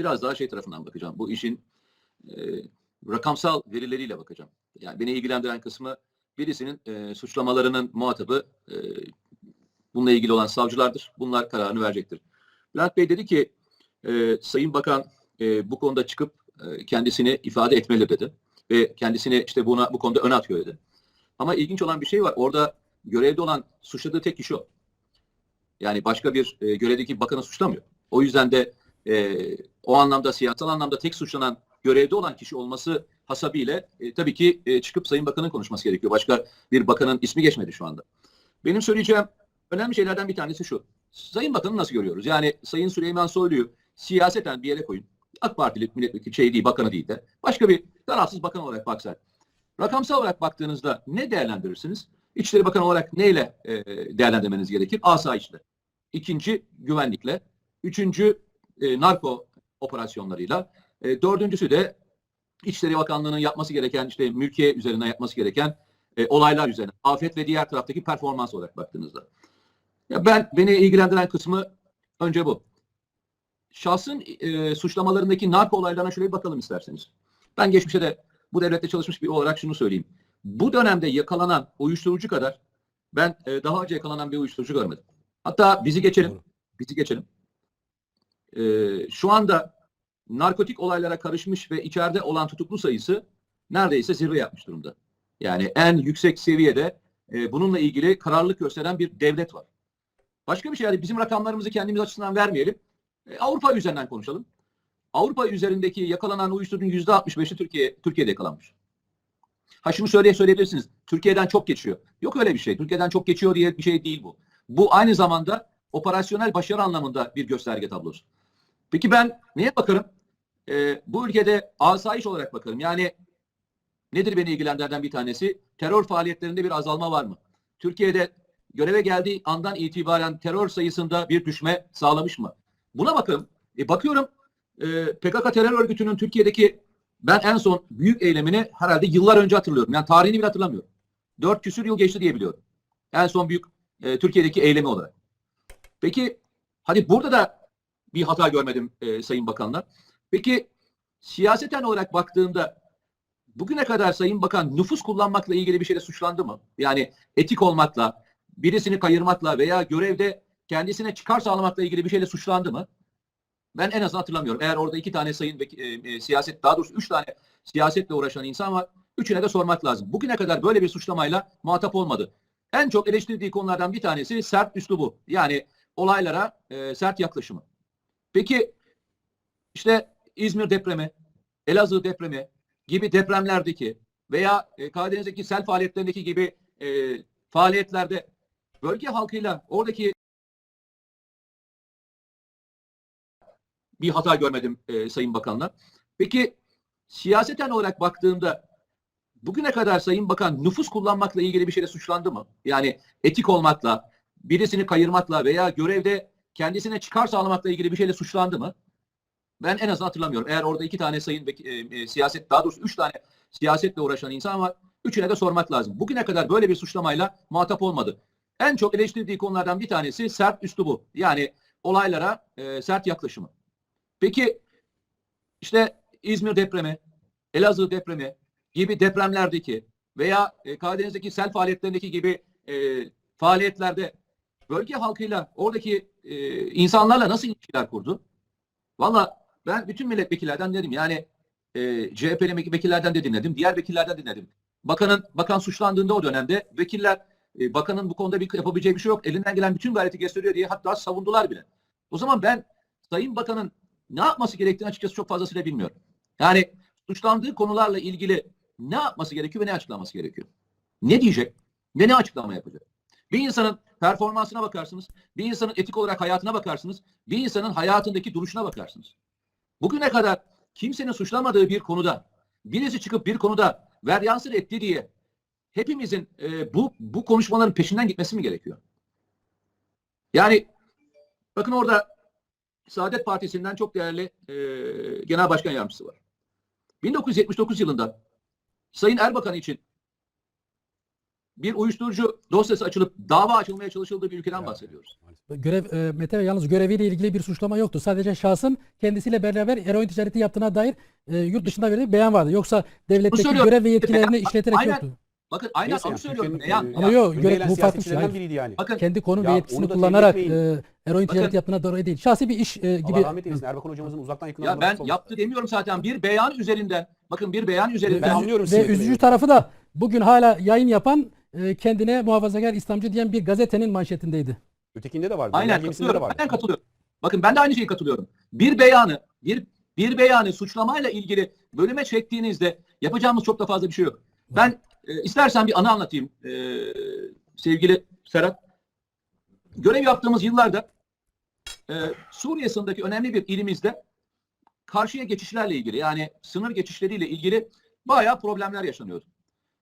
biraz daha şey tarafından bakacağım. Bu işin e, rakamsal verileriyle bakacağım. Yani beni ilgilendiren kısmı birisinin e, suçlamalarının muhatabı e, bununla ilgili olan savcılardır. Bunlar kararını verecektir. Bülent Bey dedi ki e, Sayın Bakan e, bu konuda çıkıp e, kendisini ifade etmeli dedi. Ve kendisini işte buna bu konuda ön atıyor dedi. Ama ilginç olan bir şey var. Orada görevde olan suçladığı tek kişi o. Yani başka bir e, görevdeki bakanı suçlamıyor. O yüzden de e, o anlamda siyasal anlamda tek suçlanan görevde olan kişi olması hasabıyla e, tabii ki e, çıkıp Sayın Bakan'ın konuşması gerekiyor. Başka bir bakanın ismi geçmedi şu anda. Benim söyleyeceğim önemli şeylerden bir tanesi şu. Sayın Bakan'ı nasıl görüyoruz? Yani Sayın Süleyman Soylu'yu siyaseten bir yere koyun. AK Partili milletvekili şey değil, bakanı değil de. Başka bir tarafsız bakan olarak baksak. Rakamsal olarak baktığınızda ne değerlendirirsiniz? İçişleri Bakanı olarak neyle e, değerlendirmeniz gerekir? Asayişle. İkinci güvenlikle. Üçüncü e, narko operasyonlarıyla. E, dördüncüsü de İçişleri Bakanlığı'nın yapması gereken işte mülkiye üzerine yapması gereken e, olaylar üzerine. Afet ve diğer taraftaki performans olarak baktığınızda. Ya ben beni ilgilendiren kısmı önce bu. Şahsın e, suçlamalarındaki narko olaylarına şöyle bir bakalım isterseniz. Ben geçmişte de bu devlette çalışmış biri olarak şunu söyleyeyim. Bu dönemde yakalanan uyuşturucu kadar ben e, daha önce yakalanan bir uyuşturucu görmedim. Hatta bizi geçelim. Bizi geçelim. E, şu anda narkotik olaylara karışmış ve içeride olan tutuklu sayısı neredeyse zirve yapmış durumda. Yani en yüksek seviyede e, bununla ilgili kararlılık gösteren bir devlet var. Başka bir şey yani bizim rakamlarımızı kendimiz açısından vermeyelim. E, Avrupa üzerinden konuşalım. Avrupa üzerindeki yakalanan uyuşturucunun yüzde 65'i Türkiye Türkiye'de yakalanmış. Ha şunu söyleye söyleyebilirsiniz. Türkiye'den çok geçiyor. Yok öyle bir şey. Türkiye'den çok geçiyor diye bir şey değil bu. Bu aynı zamanda operasyonel başarı anlamında bir gösterge tablosu. Peki ben neye bakarım? Ee, bu ülkede asayiş olarak bakarım. Yani nedir beni ilgilendiren bir tanesi? Terör faaliyetlerinde bir azalma var mı? Türkiye'de göreve geldiği andan itibaren terör sayısında bir düşme sağlamış mı? Buna bakarım. E, bakıyorum e, PKK terör örgütünün Türkiye'deki ben en son büyük eylemini herhalde yıllar önce hatırlıyorum. Yani tarihini bile hatırlamıyorum. Dört küsür yıl geçti diye biliyorum. En son büyük e, Türkiye'deki eylemi olarak. Peki hadi burada da bir hata görmedim e, Sayın Bakanlar. Peki siyaseten olarak baktığımda bugüne kadar Sayın Bakan nüfus kullanmakla ilgili bir şeyle suçlandı mı? Yani etik olmakla, birisini kayırmakla veya görevde kendisine çıkar sağlamakla ilgili bir şeyle suçlandı mı? Ben en azından hatırlamıyorum. Eğer orada iki tane sayın e, e, siyaset, daha doğrusu üç tane siyasetle uğraşan insan var. Üçüne de sormak lazım. Bugüne kadar böyle bir suçlamayla muhatap olmadı. En çok eleştirdiği konulardan bir tanesi sert üslubu. Yani olaylara e, sert yaklaşımı. Peki işte İzmir depremi, Elazığ depremi gibi depremlerdeki veya e, Karadeniz'deki sel faaliyetlerindeki gibi e, faaliyetlerde bölge halkıyla oradaki bir hata görmedim e, Sayın Bakanlar. Peki siyaseten olarak baktığımda bugüne kadar Sayın Bakan nüfus kullanmakla ilgili bir şeyle suçlandı mı? Yani etik olmakla, birisini kayırmakla veya görevde kendisine çıkar sağlamakla ilgili bir şeyle suçlandı mı? Ben en azından hatırlamıyorum. Eğer orada iki tane sayın e, e, siyaset, daha doğrusu üç tane siyasetle uğraşan insan var. Üçüne de sormak lazım. Bugüne kadar böyle bir suçlamayla muhatap olmadı. En çok eleştirdiği konulardan bir tanesi sert üslubu. Yani olaylara e, sert yaklaşımı. Peki işte İzmir depremi, Elazığ depremi gibi depremlerdeki veya e, Karadeniz'deki sel faaliyetlerindeki gibi e, faaliyetlerde bölge halkıyla oradaki e, insanlarla nasıl ilişkiler kurdu? Valla ben bütün milletvekillerden dedim yani e, CHP'li vekillerden de dinledim, diğer vekillerden dinledim. Bakanın bakan suçlandığında o dönemde vekiller e, bakanın bu konuda bir yapabileceği bir şey yok. Elinden gelen bütün gayreti gösteriyor diye hatta savundular bile. O zaman ben Sayın Bakan'ın ne yapması gerektiğini açıkçası çok fazlasıyla bilmiyorum. Yani suçlandığı konularla ilgili ne yapması gerekiyor ve ne açıklaması gerekiyor? Ne diyecek ve ne açıklama yapacak? Bir insanın performansına bakarsınız, bir insanın etik olarak hayatına bakarsınız, bir insanın hayatındaki duruşuna bakarsınız. Bugüne kadar kimsenin suçlamadığı bir konuda, birisi çıkıp bir konuda veryansır etti diye hepimizin e, bu bu konuşmaların peşinden gitmesi mi gerekiyor? Yani bakın orada Saadet Partisi'nden çok değerli e, genel başkan yardımcısı var. 1979 yılında Sayın Erbakan için bir uyuşturucu dosyası açılıp dava açılmaya çalışıldığı bir ülkeden bahsediyoruz. Görev e, Mete Bey, yalnız göreviyle ilgili bir suçlama yoktu. Sadece şahsın kendisiyle beraber eroin ticareti yaptığına dair e, yurt dışında verdiği bir beyan vardı. Yoksa devletteki söylüyorum. görev ve yetkilerini Beyan- işleterek Aynen. yoktu. Bakın aynen Neyse onu yani söylüyorum. Türkiye'nin, Beyan. e, Ama yok, önde göre- gelen bu farklı bir şey. siyasetçilerinden Hayır. biriydi yani. Bakın Kendi konu Ya ve yetkisini onu da kullanarak e, eroin ticareti yaptığına dolayı değil. Şahsi bir iş e, gibi. Allah rahmet eylesin. Erbakan hocamızın uzaktan yakından ya ben yaptı demiyorum zaten. Bir beyan üzerinden. Bakın bir beyan Ben üzerinden. anlıyorum Ve sizi. üzücü tarafı da bugün hala yayın yapan e, kendine muhafazakar İslamcı diyen bir gazetenin manşetindeydi. Ötekinde de vardı. Aynen katılıyorum. vardı. Aynen katılıyorum. Bakın ben de aynı şeyi katılıyorum. Bir beyanı, bir bir beyanı suçlamayla ilgili bölüme çektiğinizde yapacağımız çok da fazla bir şey yok. Ben e, istersen bir anı anlatayım e, sevgili Serhat. Görev yaptığımız yıllarda e, Suriye sınırındaki önemli bir ilimizde karşıya geçişlerle ilgili yani sınır geçişleriyle ilgili bayağı problemler yaşanıyordu.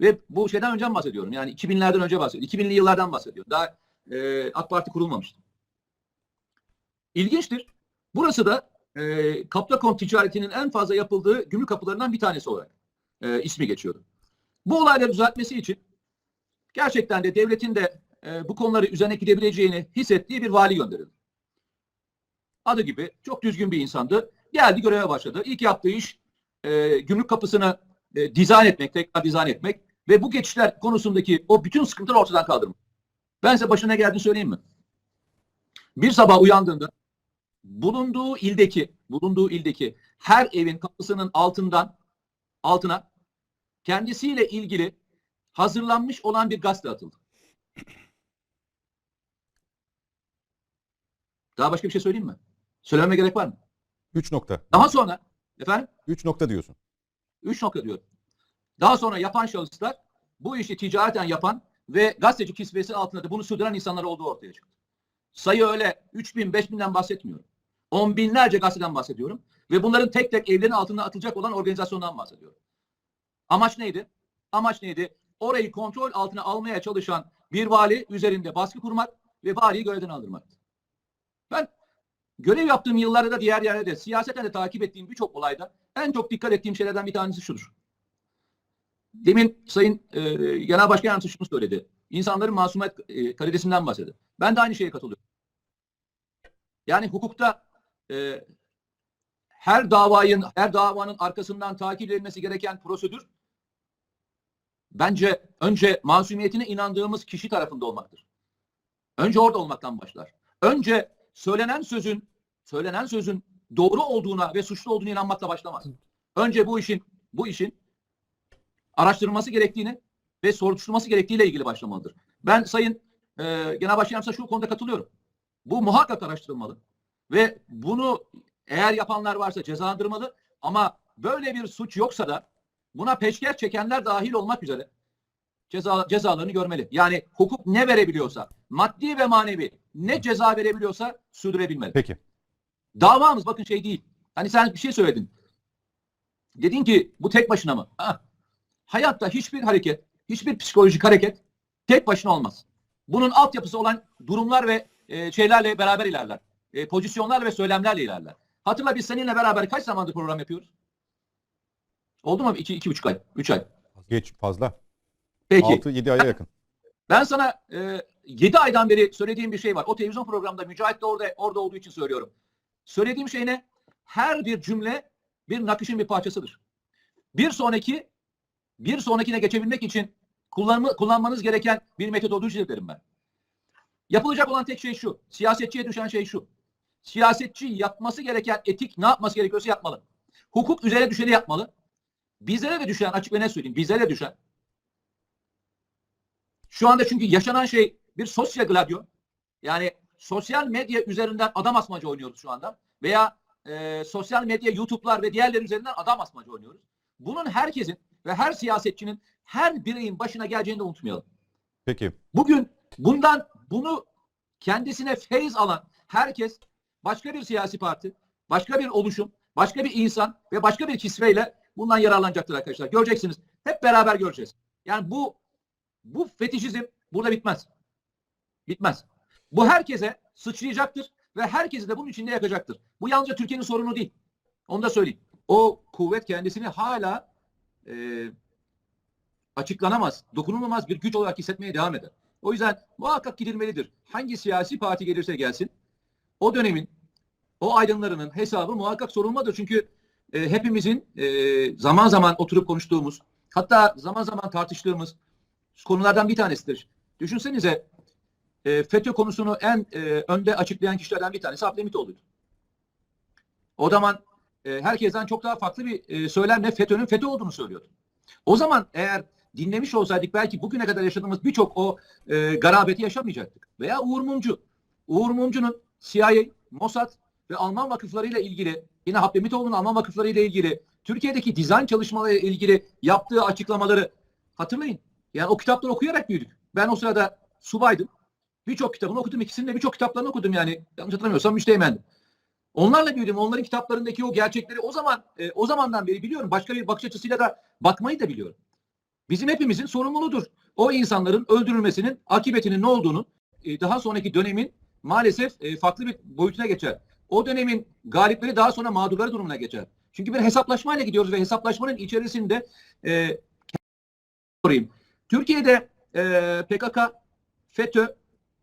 Ve bu şeyden önce bahsediyorum. Yani 2000'lerden önce bahsediyorum. 2000'li yıllardan bahsediyorum. Daha e, AK Parti kurulmamıştı. İlginçtir. Burası da e, Kaptakom ticaretinin en fazla yapıldığı gümrük kapılarından bir tanesi olarak e, ismi geçiyordu. Bu olayları düzeltmesi için gerçekten de devletin de e, bu konuları üzerine gidebileceğini hissettiği bir vali gönderildi. Adı gibi çok düzgün bir insandı. Geldi göreve başladı. İlk yaptığı iş e, gümrük kapısını e, dizayn etmek, tekrar dizayn etmek ve bu geçişler konusundaki o bütün sıkıntıları ortadan kaldırmak. Ben size başına geldiğini söyleyeyim mi? Bir sabah uyandığında bulunduğu ildeki, bulunduğu ildeki her evin kapısının altından altına kendisiyle ilgili hazırlanmış olan bir gazete atıldı. Daha başka bir şey söyleyeyim mi? Söylememe gerek var mı? 3 nokta. Daha sonra efendim 3 nokta diyorsun. 3 nokta diyorum. Daha sonra yapan şahıslar bu işi ticareten yapan ve gazeteci kisvesi altında da bunu sürdüren insanlar olduğu ortaya çıktı. Sayı öyle 3 bin, 5 binden bahsetmiyorum. On binlerce gazeteden bahsediyorum. Ve bunların tek tek evlerin altına atılacak olan organizasyondan bahsediyorum. Amaç neydi? Amaç neydi? Orayı kontrol altına almaya çalışan bir vali üzerinde baskı kurmak ve valiyi görevden aldırmaktı. Ben görev yaptığım yıllarda da diğer yerlerde siyaseten de takip ettiğim birçok olayda en çok dikkat ettiğim şeylerden bir tanesi şudur. Demin Sayın e, Genel Başkan Yardımcısı şunu söyledi. İnsanların masumiyet e, kalitesinden bahsediyor. Ben de aynı şeye katılıyorum. Yani hukukta e, her davayın, her davanın arkasından takip edilmesi gereken prosedür bence önce masumiyetine inandığımız kişi tarafında olmaktır. Önce orada olmaktan başlar. Önce söylenen sözün, söylenen sözün doğru olduğuna ve suçlu olduğuna inanmakla başlamaz. Önce bu işin, bu işin araştırılması gerektiğini ve soruşturulması gerektiğiyle ilgili başlamalıdır. Ben Sayın e, Genel Başkan Yardımcısına şu konuda katılıyorum. Bu muhakkak araştırılmalı ve bunu eğer yapanlar varsa cezalandırmalı ama böyle bir suç yoksa da buna peşkeş çekenler dahil olmak üzere ceza, cezalarını görmeli. Yani hukuk ne verebiliyorsa, maddi ve manevi ne ceza verebiliyorsa sürdürebilmeli. Peki. Davamız bakın şey değil. Hani sen bir şey söyledin. Dedin ki bu tek başına mı? Ha. Hayatta hiçbir hareket, hiçbir psikolojik hareket tek başına olmaz. Bunun altyapısı olan durumlar ve e, şeylerle beraber ilerler. E, pozisyonlar ve söylemlerle ilerler. Hatırla biz seninle beraber kaç zamandır program yapıyoruz? Oldu mu? İki, iki buçuk ay, üç ay. Geç fazla. Peki. 6-7 aya yakın. Ben sana e, 7 aydan beri söylediğim bir şey var. O televizyon programında Mücahit de orada, orada olduğu için söylüyorum. Söylediğim şey ne? Her bir cümle bir nakışın bir parçasıdır. Bir sonraki bir sonrakine geçebilmek için kullanma, kullanmanız gereken bir metodoloji derim ben. Yapılacak olan tek şey şu. Siyasetçiye düşen şey şu. Siyasetçi yapması gereken etik ne yapması gerekiyorsa yapmalı. Hukuk üzerine düşeni yapmalı. Bizlere de düşen açık ve ne söyleyeyim bizlere de düşen şu anda çünkü yaşanan şey bir sosyal gladyo. Yani sosyal medya üzerinden adam asmacı oynuyoruz şu anda. Veya e, sosyal medya, YouTube'lar ve diğerleri üzerinden adam asmacı oynuyoruz. Bunun herkesin ve her siyasetçinin her bireyin başına geleceğini de unutmayalım. Peki. Bugün bundan bunu kendisine feyz alan herkes başka bir siyasi parti, başka bir oluşum, başka bir insan ve başka bir kisveyle bundan yararlanacaktır arkadaşlar. Göreceksiniz. Hep beraber göreceğiz. Yani bu bu fetişizm burada bitmez. Bitmez. Bu herkese sıçrayacaktır ve herkesi de bunun içinde yakacaktır. Bu yalnızca Türkiye'nin sorunu değil. Onu da söyleyeyim. O kuvvet kendisini hala e, açıklanamaz, dokunulmaz bir güç olarak hissetmeye devam eder. O yüzden muhakkak gidilmelidir. Hangi siyasi parti gelirse gelsin o dönemin o aydınlarının hesabı muhakkak sorulmadır. Çünkü e, hepimizin e, zaman zaman oturup konuştuğumuz hatta zaman zaman tartıştığımız konulardan bir tanesidir. Düşünsenize e, FETÖ konusunu en e, önde açıklayan kişilerden bir tanesi Abdülhamitoğlu'ydu. O zaman e, herkesten çok daha farklı bir e, söylemle FETÖ'nün FETÖ olduğunu söylüyordu. O zaman eğer dinlemiş olsaydık belki bugüne kadar yaşadığımız birçok o e, garabeti yaşamayacaktık. Veya Uğur Mumcu. Uğur Mumcu'nun CIA, Mossad ve Alman vakıflarıyla ilgili yine Habdemitoğlu'nun Alman vakıflarıyla ilgili Türkiye'deki dizayn çalışmalarıyla ilgili yaptığı açıklamaları hatırlayın. Yani o kitapları okuyarak büyüdük. Ben o sırada subaydım. Birçok kitabını okudum. İkisinin de birçok kitaplarını okudum yani. Yanlış hatırlamıyorsam müsteğmendim. Onlarla büyüdüm. Onların kitaplarındaki o gerçekleri o zaman e, o zamandan beri biliyorum. Başka bir bakış açısıyla da bakmayı da biliyorum. Bizim hepimizin sorumluluğudur. O insanların öldürülmesinin akıbetinin ne olduğunu e, daha sonraki dönemin maalesef e, farklı bir boyutuna geçer. O dönemin galipleri daha sonra mağdurları durumuna geçer. Çünkü bir hesaplaşmayla gidiyoruz ve hesaplaşmanın içerisinde e, sorayım. Türkiye'de e, PKK, FETÖ,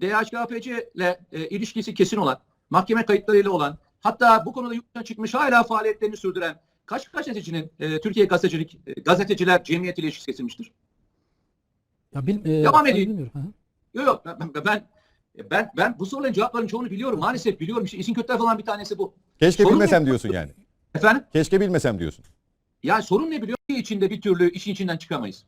DHKPC ile e, ilişkisi kesin olan, mahkeme kayıtlarıyla olan, hatta bu konuda yurt dışına çıkmış hala faaliyetlerini sürdüren kaç gazetecinin e, Türkiye Gazetecilik e, Gazeteciler Cemiyeti ile ilişkisi kesilmiştir? Ya bil, e, Devam ben edeyim. Yok yok ben, ben- ben ben ben bu soruların cevaplarının çoğunu biliyorum. Maalesef biliyorum. İşte işin kötü tarafı olan bir tanesi bu. Keşke Sorun bilmesem ne? diyorsun yani. Efendim? Keşke bilmesem diyorsun. Yani sorun ne biliyor? musun? içinde bir türlü işin içinden çıkamayız.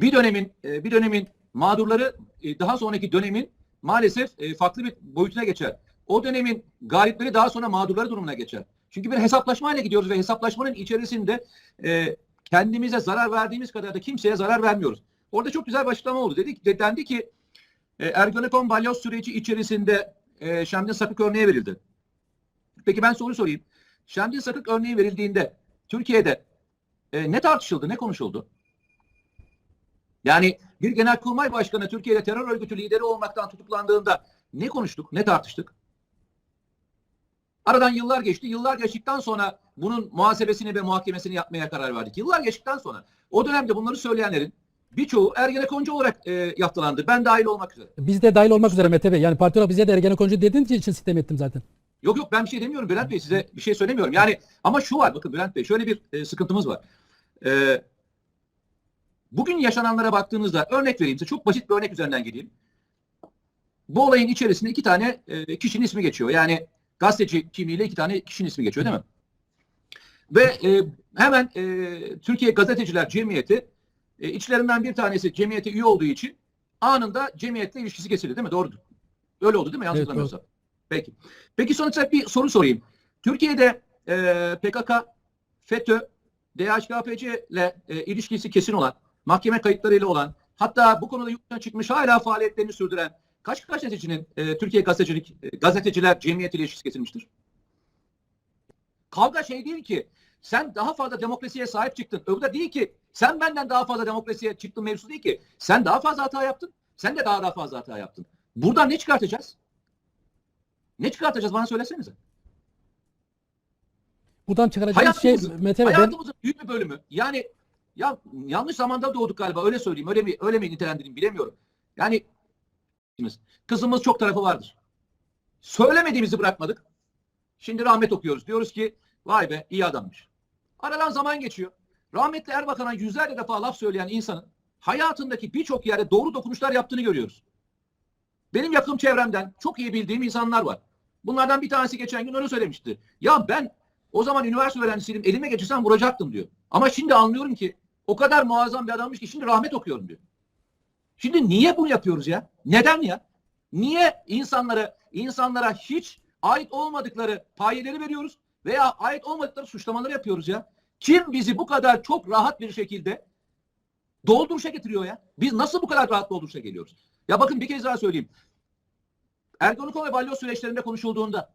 Bir dönemin e, bir dönemin mağdurları e, daha sonraki dönemin maalesef e, farklı bir boyutuna geçer. O dönemin galipleri daha sonra mağdurları durumuna geçer. Çünkü bir hesaplaşmayla gidiyoruz ve hesaplaşmanın içerisinde e, kendimize zarar verdiğimiz kadar da kimseye zarar vermiyoruz. Orada çok güzel bir açıklama oldu. Dedik, de, dendi ki e, Ergenekon balyoz süreci içerisinde e, Şemdin Sakık örneği verildi. Peki ben soru sorayım. Şemdin Sakık örneği verildiğinde Türkiye'de e, ne tartışıldı, ne konuşuldu? Yani bir genelkurmay başkanı Türkiye'de terör örgütü lideri olmaktan tutuklandığında ne konuştuk, ne tartıştık? Aradan yıllar geçti. Yıllar geçtikten sonra bunun muhasebesini ve muhakemesini yapmaya karar verdik. Yıllar geçtikten sonra o dönemde bunları söyleyenlerin birçoğu Ergenekoncu olarak e, yaptılandı. Ben dahil olmak üzere. Biz de dahil olmak üzere Mete Bey. Yani parti olarak bize de Ergenekoncu dediğiniz için sistem ettim zaten. Yok yok ben bir şey demiyorum Bülent Bey size bir şey söylemiyorum. Yani ama şu var bakın Bülent Bey şöyle bir e, sıkıntımız var. E, bugün yaşananlara baktığınızda örnek vereyim size çok basit bir örnek üzerinden gideyim. Bu olayın içerisinde iki tane e, kişinin ismi geçiyor. Yani gazeteci kimliğiyle iki tane kişinin ismi geçiyor değil mi? Ve e, hemen e, Türkiye Gazeteciler Cemiyeti e, içlerinden bir tanesi cemiyete üye olduğu için anında cemiyetle ilişkisi kesildi değil mi? Doğrudur. Öyle oldu değil mi? Yanlış Evet, hatırlamıyorsam. Peki. Peki sonuçta bir soru sorayım. Türkiye'de e, PKK, FETÖ, DHKPC ile e, ilişkisi kesin olan, mahkeme kayıtlarıyla olan, hatta bu konuda yurt dışına çıkmış hala faaliyetlerini sürdüren kaç gazetecinin e, Türkiye Gazetecilik e, Gazeteciler Cemiyeti ile ilişkisi kesilmiştir? Kavga şey değil ki sen daha fazla demokrasiye sahip çıktın. Öbürü de değil ki sen benden daha fazla demokrasiye çıktın mevzusu değil ki. Sen daha fazla hata yaptın. Sen de daha daha fazla hata yaptın. Buradan ne çıkartacağız? Ne çıkartacağız bana söylesenize. Buradan çıkaracağımız şey Mete Bey ben hayatımızın büyük bir bölümü. Yani ya yanlış zamanda doğduk galiba öyle söyleyeyim. Öyle mi öyle mi nitelendireyim bilemiyorum. Yani kızımız çok tarafı vardır. Söylemediğimizi bırakmadık. Şimdi rahmet okuyoruz. Diyoruz ki vay be iyi adammış. Aradan zaman geçiyor. Rahmetli Erbakan'a yüzlerce defa laf söyleyen insanın hayatındaki birçok yerde doğru dokunuşlar yaptığını görüyoruz. Benim yakın çevremden çok iyi bildiğim insanlar var. Bunlardan bir tanesi geçen gün öyle söylemişti. Ya ben o zaman üniversite öğrencisiydim elime geçirsem vuracaktım diyor. Ama şimdi anlıyorum ki o kadar muazzam bir adammış ki şimdi rahmet okuyorum diyor. Şimdi niye bunu yapıyoruz ya? Neden ya? Niye insanlara insanlara hiç ait olmadıkları payeleri veriyoruz veya ait olmadıkları suçlamaları yapıyoruz ya? Kim bizi bu kadar çok rahat bir şekilde dolduruşa getiriyor ya? Biz nasıl bu kadar rahat dolduruşa geliyoruz? Ya bakın bir kez daha söyleyeyim. Ergonokon ve balyoz süreçlerinde konuşulduğunda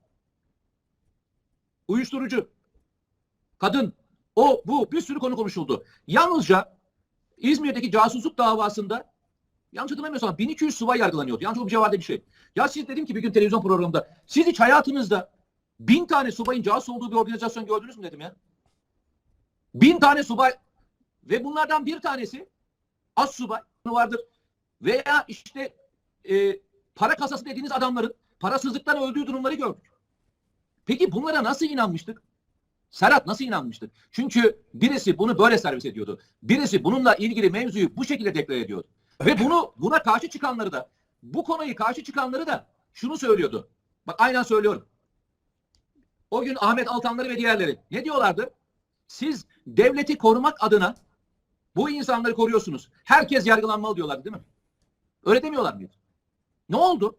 uyuşturucu, kadın, o, bu bir sürü konu konuşuldu. Yalnızca İzmir'deki casusluk davasında yanlış hatırlamıyorsam 1200 subay yargılanıyordu. Yanlış o civarda bir şey. Ya siz dedim ki bir gün televizyon programında siz hiç hayatınızda bin tane subayın casus olduğu bir organizasyon gördünüz mü dedim ya. Bin tane subay ve bunlardan bir tanesi assubay vardır veya işte e, para kasası dediğiniz adamların parasızlıktan öldüğü durumları gördük. Peki bunlara nasıl inanmıştık? Serhat nasıl inanmıştık? Çünkü birisi bunu böyle servis ediyordu. Birisi bununla ilgili mevzuyu bu şekilde deklar ediyordu. Ve bunu buna karşı çıkanları da bu konuyu karşı çıkanları da şunu söylüyordu. Bak aynen söylüyorum. O gün Ahmet Altanları ve diğerleri ne diyorlardı? Siz devleti korumak adına bu insanları koruyorsunuz. Herkes yargılanmalı diyorlardı değil mi? Öyle demiyorlar mıydı? Ne oldu?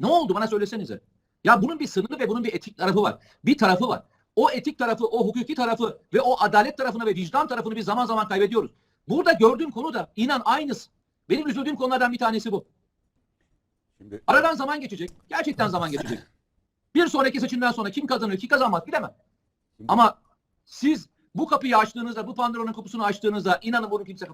Ne oldu bana söylesenize. Ya bunun bir sınırı ve bunun bir etik tarafı var. Bir tarafı var. O etik tarafı, o hukuki tarafı ve o adalet tarafını ve vicdan tarafını biz zaman zaman kaybediyoruz. Burada gördüğüm konu da inan aynısı. Benim üzüldüğüm konulardan bir tanesi bu. Şimdi Aradan zaman geçecek. Gerçekten zaman geçecek. Bir sonraki seçimden sonra kim kazanır, kim kazanmaz bilemem. Ama siz bu kapıyı açtığınızda, bu Pandora'nın kapısını açtığınızda inanın bunu kimse